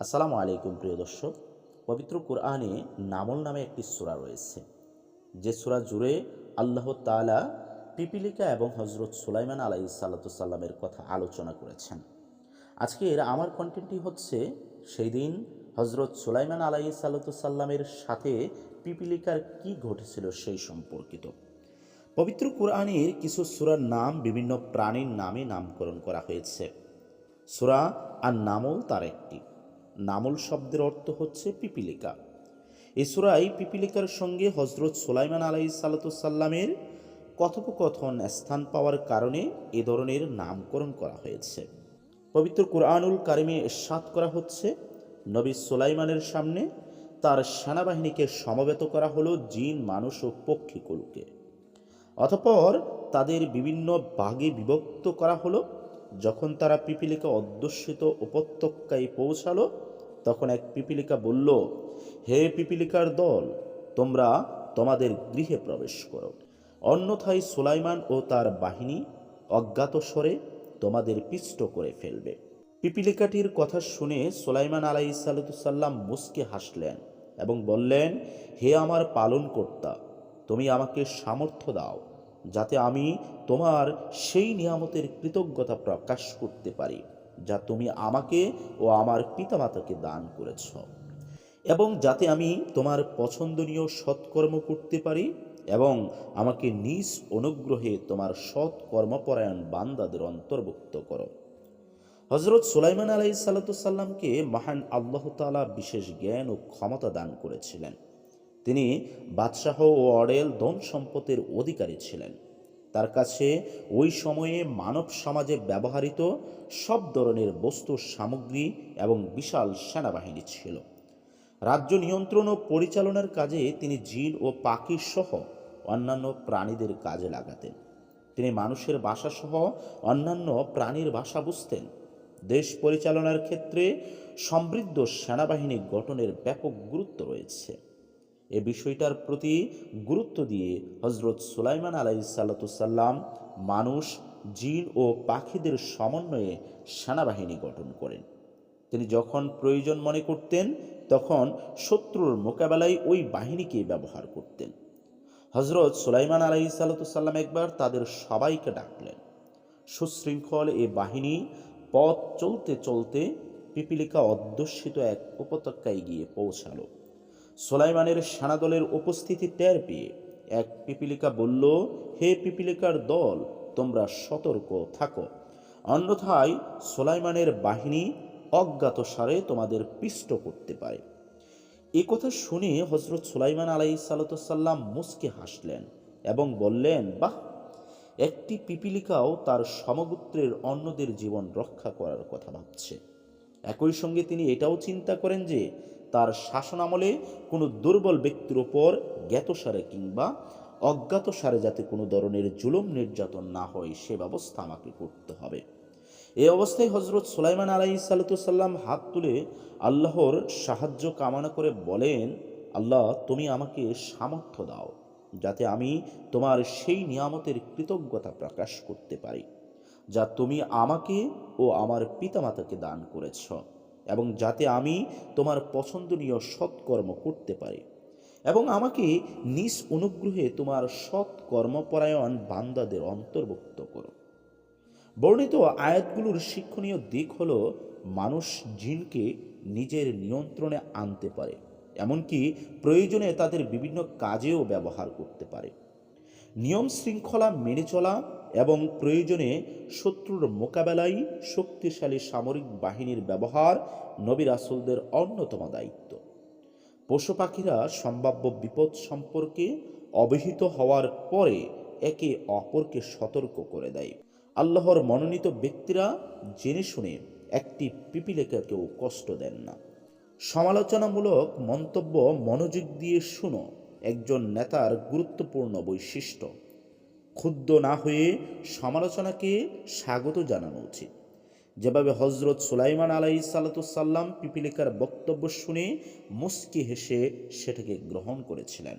আসসালামু আলাইকুম প্রিয় দর্শক, পবিত্র কোরআনে নামল নামে একটি সূরা রয়েছে। যে সূরা জুড়ে আল্লাহ তাআলা পিপিলিকা এবং হজরত সুলাইমান আলাই সাল্লামের কথা আলোচনা করেছেন। আজকের আমার কন্টেন্টটি হচ্ছে সেই দিন হজরত সুলাইমান আলাই সাল্লামের সাথে পিপিলিকার কি ঘটেছিল সেই সম্পর্কিত। পবিত্র কোরআনের কিছু সূরার নাম বিভিন্ন প্রাণীর নামে নামকরণ করা হয়েছে। সূরা আর নামল তার একটি। নামল শব্দের অর্থ হচ্ছে পিপিলিকা। এই সূরায় পিপিলিকার সঙ্গে হজরত সোলাইমান আলাই সাল্লামের কথোপকথন স্থান পাওয়ার কারণে এ ধরনের নামকরণ করা হয়েছে। পবিত্র কোরআনুল কারিমে সাত করা হচ্ছে, নবী সোলাইমানের সামনে তার সেনাবাহিনীকে সমবেত করা হলো জিন, মানুষ ও পক্ষীকুলকে। অতপর তাদের বিভিন্ন ভাগে বিভক্ত করা হলো, যখন তারা পিপিলিকা অধ্যুষিত উপত্যকায় পৌঁছালো তখন এক পিপিলিকা বলল, হে পিপিলিকার দল, তোমরা তোমাদের গৃহে প্রবেশ করো। অন্যথায় সুলাইমান ও তার বাহিনী অজ্ঞাত স্বরে তোমাদের পিষ্ট করে ফেলবে। পিপিলিকাটির কথা শুনে সুলাইমান আলাই সাল্লাম মুসকে হাসলেন এবং বললেন, হে আমার পালনকর্তা, তুমি আমাকে সামর্থ্য দাও যাতে আমি তোমার সেই নিয়ামতের কৃতজ্ঞতা প্রকাশ করতে পারি। যা তুমি আমাকে ও আমার পিতামাতাকে দান করেছ। এবং যাতে আমি তোমার পছন্দনীয় সৎকর্ম করতে পারি এবং আমাকে নিজ অনুগ্রহে তোমার সৎ কর্মপরায়ণ বান্দাদের অন্তর্ভুক্ত করো। হজরত সুলাইমান আলাই সাল্লাতুসাল্লামকে মহান আল্লাহ তালা বিশেষ জ্ঞান ও ক্ষমতা দান করেছিলেন। তিনি বাদশাহ ও অডেল ধন সম্পদের অধিকারী ছিলেন। তার কাছে ওই সময়ে মানব সমাজে ব্যবহৃত সব ধরনের বস্তু, সামগ্রী এবং বিশাল সেনাবাহিনী ছিল। রাজ্য নিয়ন্ত্রণ ও পরিচালনার কাজে তিনি জিন ও পাখি সহ অন্যান্য প্রাণীদের কাজে লাগাতেন। তিনি মানুষের ভাষাসহ অন্যান্য প্রাণীর ভাষা বুঝতেন। দেশ পরিচালনার ক্ষেত্রে সমৃদ্ধ সেনাবাহিনী গঠনের ব্যাপক গুরুত্ব রয়েছে। এ বিষয়টার প্রতি গুরুত্ব দিয়ে হজরত সুলাইমান আলাই সাল্লাতুসাল্লাম মানুষ, জিন ও পাখিদের সমন্বয়ে সেনাবাহিনী গঠন করেন। তিনি যখন প্রয়োজন মনে করতেন, তখন শত্রুর মোকাবেলায় ওই বাহিনীকে ব্যবহার করতেন। হজরত সুলাইমান আলাই একবার তাদের সবাইকে ডাকলেন। সুশৃঙ্খল এ বাহিনী পথ চলতে চলতে পিপিলিকা অধ্যুষিত এক উপত্যকায় গিয়ে পৌঁছালো। সোলাইমানের সেনাদলের উপস্থিতি টের পেয়ে এক পিপিলিকা বলল, হে পিপিলিকার দল, তোমরা সতর্ক থাকো। অন্যথায় সোলাইমানের বাহিনী অজ্ঞাত সারে তোমাদের পিষ্ট করতে পারে। এ কথা শুনে হজরত সুলাইমান আলাই সাল্লাম মুসকে হাসলেন এবং বললেন, বাহ! একটি পিপিলিকাও তার সমগোত্রের অন্যদের জীবন রক্ষা করার কথা ভাবছে। একই সঙ্গে তিনি এটাও চিন্তা করেন যে তার শাসনামলে কোনো দুর্বল ব্যক্তির ওপর জ্ঞাতসারে কিংবা অজ্ঞাতসারে যাতে কোনো ধরনের জুলুম নির্যাতন না হয়, সে ব্যবস্থা আমাকে করতে হবে। এই অবস্থায় হজরত সুলাইমান আলাই সাল্লাম হাত তুলে আল্লাহর সাহায্য কামনা করে বলেন, আল্লাহ, তুমি আমাকে সামর্থ্য দাও যাতে আমি তোমার সেই নিয়ামতের কৃতজ্ঞতা প্রকাশ করতে পারি, যা তুমি আমাকে ও আমার পিতামাতাকে দান করেছ। এবং যাতে আমি তোমার পছন্দনীয় সৎকর্ম করতে পারি। এবং আমাকে নিজ অনুগ্রহে তোমার সৎ কর্মপরায়ণ বান্দাদের অন্তর্ভুক্ত করো। বর্ণিত আয়াতগুলোর শিক্ষণীয় দিক হল, মানুষ জিনকে নিজের নিয়ন্ত্রণে আনতে পারে, এমনকি প্রয়োজনে তাদের বিভিন্ন কাজেও ব্যবহার করতে পারে। নিয়ম শৃঙ্খলা মেনে চলা এবং প্রয়োজনে শত্রুর মোকাবেলায় শক্তিশালী সামরিক বাহিনীর ব্যবহার নবী রাসুলদের অন্যতম দায়িত্ব। পশু পাখিরা সম্ভাব্য বিপদ সম্পর্কে অবহিত হওয়ার পরে একে অপরকে সতর্ক করে দেয়। আল্লাহর মনোনীত ব্যক্তিরা জেনে শুনে একটি পিপিলেকাকেও কষ্ট দেন না। সমালোচনামূলক মন্তব্য মনোযোগ দিয়ে শুনো। একজন নেতার গুরুত্বপূর্ণ বৈশিষ্ট্য। ক্ষুব্ধ না হয়ে সমালোচনাকে স্বাগত জানানো উচিত। যেভাবে হজরত সুলাইমান আলাই সাল্লাতুসাল্লাম পিপিলিকার বক্তব্য শুনে মুস্কি হেসে সেটাকে গ্রহণ করেছিলেন।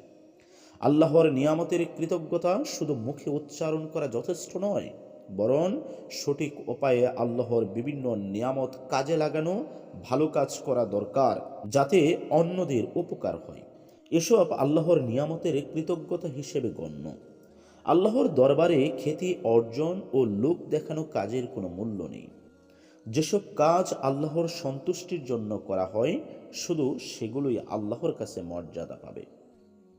আল্লাহর নিয়ামতের কৃতজ্ঞতা শুধু মুখে উচ্চারণ করা যথেষ্ট নয়, বরং সঠিক উপায়ে আল্লাহর বিভিন্ন নিয়ামত কাজে লাগানো, ভালো কাজ করা দরকার, যাতে অন্যদের উপকার হয়। এসব আল্লাহর নিয়ামতের কৃতজ্ঞতা হিসেবে গণ্য। আল্লাহর দরবারে খ্যাতি অর্জন ও লোক দেখানো কাজের কোনো মূল্য নেই। যেসব কাজ আল্লাহর সন্তুষ্টির জন্য করা হয়, শুধু সেগুলোই আল্লাহর কাছে মর্যাদা পাবে।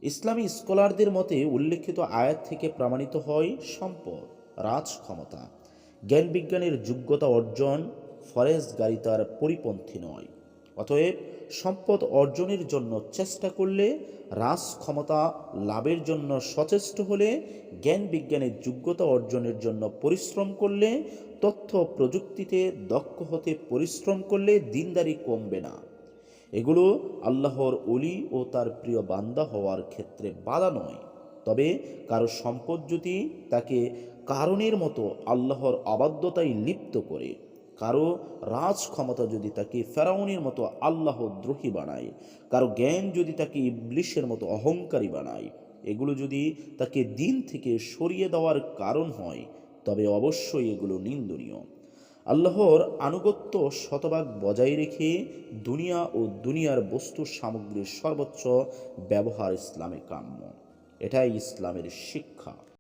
ইসলামী স্কলারদের মতে উল্লেখিত আয়াত থেকে প্রমাণিত হয় সম্পদ, রাজ ক্ষমতা, জ্ঞান বিজ্ঞানের যোগ্যতা অর্জন, ফরেজগারিতার পরিপন্থী নয়। অতএব সম্পদ অর্জনের জন্য চেষ্টা করলে রাজ ক্ষমতা লাভের জন্য সচেষ্ট হলে, জ্ঞান বিজ্ঞানের যোগ্যতা অর্জনের জন্য পরিশ্রম করলে, তথ্য প্রযুক্তিতে দক্ষ হতে পরিশ্রম করলে দিনদারি কমবে না। এগুলো আল্লাহর অলি ও তার প্রিয় বান্দা হওয়ার ক্ষেত্রে বাধা নয়। তবে কারও সম্পদ যদি তাকে কারণের মতো আল্লাহর অবাধ্যতায় লিপ্ত করে কারও রাজ ক্ষমতা যদি তাকে ফেরাউনের মতো আল্লাহ দ্রোহী বানায়, কারও জ্ঞান যদি তাকে ইবলিশের মতো অহংকারী বানায়, এগুলো যদি তাকে দিন থেকে সরিয়ে দেওয়ার কারণ হয়, তবে অবশ্যই এগুলো নিন্দনীয়। আল্লাহর আনুগত্য শতভাগ বজায় রেখে দুনিয়া ও দুনিয়ার বস্তু সামগ্রীর সর্বোচ্চ ব্যবহার ইসলামে কাম্য। এটাই ইসলামের শিক্ষা।